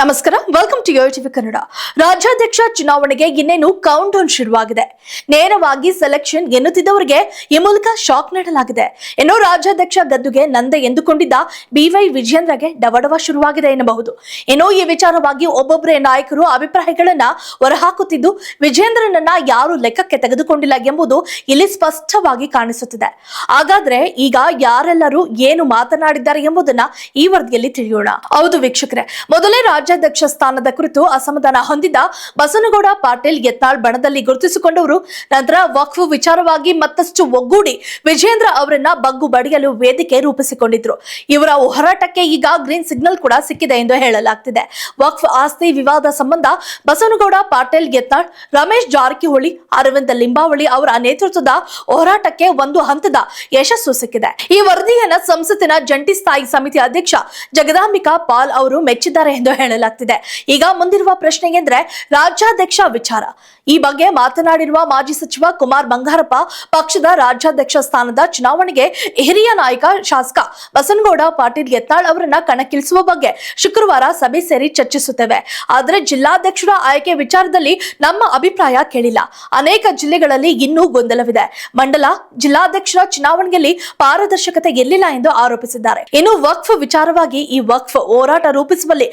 ನಮಸ್ಕಾರ. Welcome to TV Kannada ರಾಜ್ಯಾಧ್ಯಕ್ಷ ಚುನಾವಣೆಗೆ ಇನ್ನೇನು ಕೌಂಟ್ ಡೌನ್ ಶುರುವಾಗಿದೆ. ನೇರವಾಗಿ ಸೆಲೆಕ್ಷನ್ ಎನ್ನುತ್ತಿದ್ದವರಿಗೆ ಈ ಮೂಲಕ ಶಾಕ್ ನೀಡಲಾಗಿದೆ. ಇನ್ನು ರಾಜ್ಯಾಧ್ಯಕ್ಷ ಗದ್ದುಗೆ ನಂದೆ ಎಂದುಕೊಂಡಿದ್ದ ಬಿವೈ ವಿಜೇಂದ್ರಗೆ ಡವಡವ ಶುರುವಾಗಿದೆ ಎನ್ನಬಹುದು. ಇನ್ನು ಈ ವಿಚಾರವಾಗಿ ಒಬ್ಬೊಬ್ಬರೇ ನಾಯಕರು ಅಭಿಪ್ರಾಯಗಳನ್ನ ಹೊರಹಾಕುತ್ತಿದ್ದು ವಿಜೇಂದ್ರನನ್ನ ಯಾರು ಲೆಕ್ಕಕ್ಕೆ ತೆಗೆದುಕೊಂಡಿಲ್ಲ ಎಂಬುದು ಇಲ್ಲಿ ಸ್ಪಷ್ಟವಾಗಿ ಕಾಣಿಸುತ್ತಿದೆ. ಹಾಗಾದ್ರೆ ಈಗ ಯಾರೆಲ್ಲರೂ ಏನು ಮಾತನಾಡಿದ್ದಾರೆ ಎಂಬುದನ್ನ ಈ ವರದಿಯಲ್ಲಿ ತಿಳಿಯೋಣ. ಹೌದು ವೀಕ್ಷಕರೇ, ಮೊದಲೇ ರಾಜ್ಯಾಧ್ಯಕ್ಷ ಸ್ಥಾನದ ಕುರಿತು ಅಸಮಾಧಾನ ಹೊಂದಿದ್ದ ಬಸನಗೌಡ ಪಾಟೀಲ್ ಯತ್ನಾಳ್ ಬಣದಲ್ಲಿ ಗುರುತಿಸಿಕೊಂಡವರು. ನಂತರ ವಕ್ಫ್ ವಿಚಾರವಾಗಿ ಮತ್ತಷ್ಟು ಒಗ್ಗೂಡಿ ವಿಜೇಂದ್ರ ಅವರನ್ನ ಬಗ್ಗು ಬಡಿಯಲು ವೇದಿಕೆ ರೂಪಿಸಿಕೊಂಡಿದ್ರು. ಇವರ ಹೋರಾಟಕ್ಕೆ ಈಗ ಗ್ರೀನ್ ಸಿಗ್ನಲ್ ಕೂಡ ಸಿಕ್ಕಿದೆ ಎಂದು ಹೇಳಲಾಗ್ತಿದೆ. ವಕ್ಫ್ ಆಸ್ತಿ ವಿವಾದ ಸಂಬಂಧ ಬಸನಗೌಡ ಪಾಟೀಲ್ ಯತ್ನಾಳ್ ರಮೇಶ್ ಜಾರಕಿಹೊಳಿ, ಅರವಿಂದ ಲಿಂಬಾವಳಿ ಅವರ ನೇತೃತ್ವದ ಹೋರಾಟಕ್ಕೆ ಒಂದು ಹಂತದ ಯಶಸ್ಸು ಸಿಕ್ಕಿದೆ. ಈ ವರದಿಯನ್ನ ಸಂಸತ್ತಿನ ಜಂಟಿ ಸ್ಥಾಯಿ ಸಮಿತಿ ಅಧ್ಯಕ್ಷ ಜಗದಾಂಬಿಕಾ ಪಾಲ್ ಅವರು ಮೆಚ್ಚಿದ್ದಾರೆ ಎಂದು ಹೇಳಲಾಗ್ತಿದೆ ಈಗ ಮುಂದಿರುವ ಪ್ರಶ್ನೆ ಎಂದ್ರೆ ರಾಜ್ಯಾಧ್ಯಕ್ಷ ವಿಚಾರ. ಈ ಬಗ್ಗೆ ಮಾತನಾಡಿರುವ ಮಾಜಿ ಸಚಿವ ಕುಮಾರ್ ಬಂಗಾರಪ್ಪ ಪಕ್ಷದ ರಾಜ್ಯಾಧ್ಯಕ್ಷ ಸ್ಥಾನದ ಚುನಾವಣೆಗೆ ಹಿರಿಯ ನಾಯಕ ಶಾಸಕ ಬಸನಗೌಡ ಪಾಟೀಲ್ ಯತ್ನಾಳ್ ಅವರನ್ನ ಕಣಕ್ಕಿಳಿಸುವ ಬಗ್ಗೆ ಶುಕ್ರವಾರ ಸಭೆ ಸೇರಿ ಚರ್ಚಿಸುತ್ತೇವೆ. ಆದರೆ ಜಿಲ್ಲಾಧ್ಯಕ್ಷರ ಆಯ್ಕೆ ವಿಚಾರದಲ್ಲಿ ನಮ್ಮ ಅಭಿಪ್ರಾಯ ಕೇಳಿಲ್ಲ. ಅನೇಕ ಜಿಲ್ಲೆಗಳಲ್ಲಿ ಇನ್ನೂ ಗೊಂದಲವಿದೆ. ಮಂಡಲ ಜಿಲ್ಲಾಧ್ಯಕ್ಷರ ಚುನಾವಣೆಯಲ್ಲಿ ಪಾರದರ್ಶಕತೆ ಎಲ್ಲಿಲ್ಲ ಎಂದು ಆರೋಪಿಸಿದ್ದಾರೆ. ಇನ್ನು ವಕ್ಫ್ ವಿಚಾರವಾಗಿ ಈ ವಕ್ಫ್ ಹೋರಾಟ ರೂಪಿಸುವಲ್ಲಿ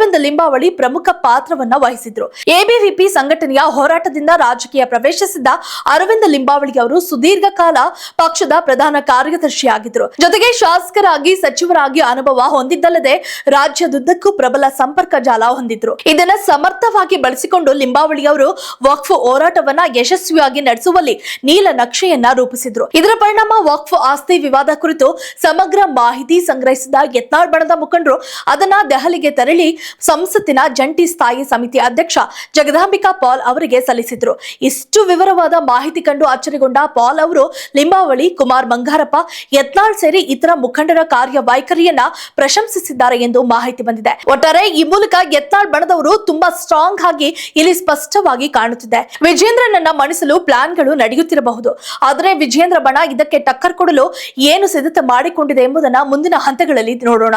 ಅರವಿಂದ ಲಿಂಬಾವಳಿ ಪ್ರಮುಖ ಪಾತ್ರವನ್ನ ವಹಿಸಿದ್ರು. ಎಬಿವಿಪಿ ಸಂಘಟನೆಯ ಹೋರಾಟದಿಂದ ರಾಜಕೀಯ ಪ್ರವೇಶಿಸಿದ್ದ ಅರವಿಂದ ಲಿಂಬಾವಳಿ ಅವರು ಸುದೀರ್ಘ ಕಾಲ ಪಕ್ಷದ ಪ್ರಧಾನ ಕಾರ್ಯದರ್ಶಿಯಾಗಿದ್ರು. ಜೊತೆಗೆ ಶಾಸಕರಾಗಿ ಸಚಿವರಾಗಿ ಅನುಭವ ಹೊಂದಿದ್ದಲ್ಲದೆ ರಾಜ್ಯದುದ್ದಕ್ಕೂ ಪ್ರಬಲ ಸಂಪರ್ಕ ಜಾಲ ಹೊಂದಿದ್ರು. ಇದನ್ನ ಸಮರ್ಥವಾಗಿ ಬಳಸಿಕೊಂಡು ಲಿಂಬಾವಳಿ ಅವರು ವಕ್ಫ್ ಹೋರಾಟವನ್ನ ಯಶಸ್ವಿಯಾಗಿ ನಡೆಸುವಲ್ಲಿ ನೀಲ ನಕ್ಷೆಯನ್ನ ರೂಪಿಸಿದ್ರು. ಇದರ ಪರಿಣಾಮ ವಕ್ಫ್ ಆಸ್ತಿ ವಿವಾದ ಕುರಿತು ಸಮಗ್ರ ಮಾಹಿತಿ ಸಂಗ್ರಹಿಸಿದ ಯತ್ನಾಳ್ ಬಣದ ಮುಖಂಡರು ಅದನ್ನ ದೆಹಲಿಗೆ ತೆರಳಿ ಸಂಸತ್ತಿನ ಜಂಟಿ ಸ್ಥಾಯಿ ಸಮಿತಿ ಅಧ್ಯಕ್ಷ ಜಗದಾಂಬಿಕಾ ಪಾಲ್ ಅವರಿಗೆ ಸಲ್ಲಿಸಿದ್ರು. ಇಷ್ಟು ವಿವರವಾದ ಮಾಹಿತಿ ಕಂಡು ಅಚ್ಚರಿಗೊಂಡ ಪಾಲ್ ಅವರು, ಲಿಂಬಾವಳಿ, ಕುಮಾರ್ ಬಂಗಾರಪ್ಪ, ಯತ್ನಾಳ್ ಸೇರಿ ಇತರ ಮುಖಂಡರ ಕಾರ್ಯ ವೈಖರಿಯನ್ನ ಪ್ರಶಂಸಿಸಿದ್ದಾರೆ ಎಂದು ಮಾಹಿತಿ ಬಂದಿದೆ. ಒಟ್ಟಾರೆ ಈ ಮೂಲಕ ಯತ್ನಾಳ್ ಬಣದವರು ತುಂಬಾ ಸ್ಟ್ರಾಂಗ್ ಆಗಿ ಇಲ್ಲಿ ಸ್ಪಷ್ಟವಾಗಿ ಕಾಣುತ್ತಿದೆ. ವಿಜೇಂದ್ರನನ್ನ ಮಣಿಸಲು ಪ್ಲಾನ್ಗಳು ನಡೆಯುತ್ತಿರಬಹುದು. ಆದರೆ ವಿಜೇಂದ್ರ ಬಣ ಇದಕ್ಕೆ ಟಕ್ಕರ್ ಕೊಡಲು ಏನು ಸಿದ್ಧತೆ ಮಾಡಿಕೊಂಡಿದೆ ಎಂಬುದನ್ನ ಮುಂದಿನ ಹಂತಗಳಲ್ಲಿ ನೋಡೋಣ.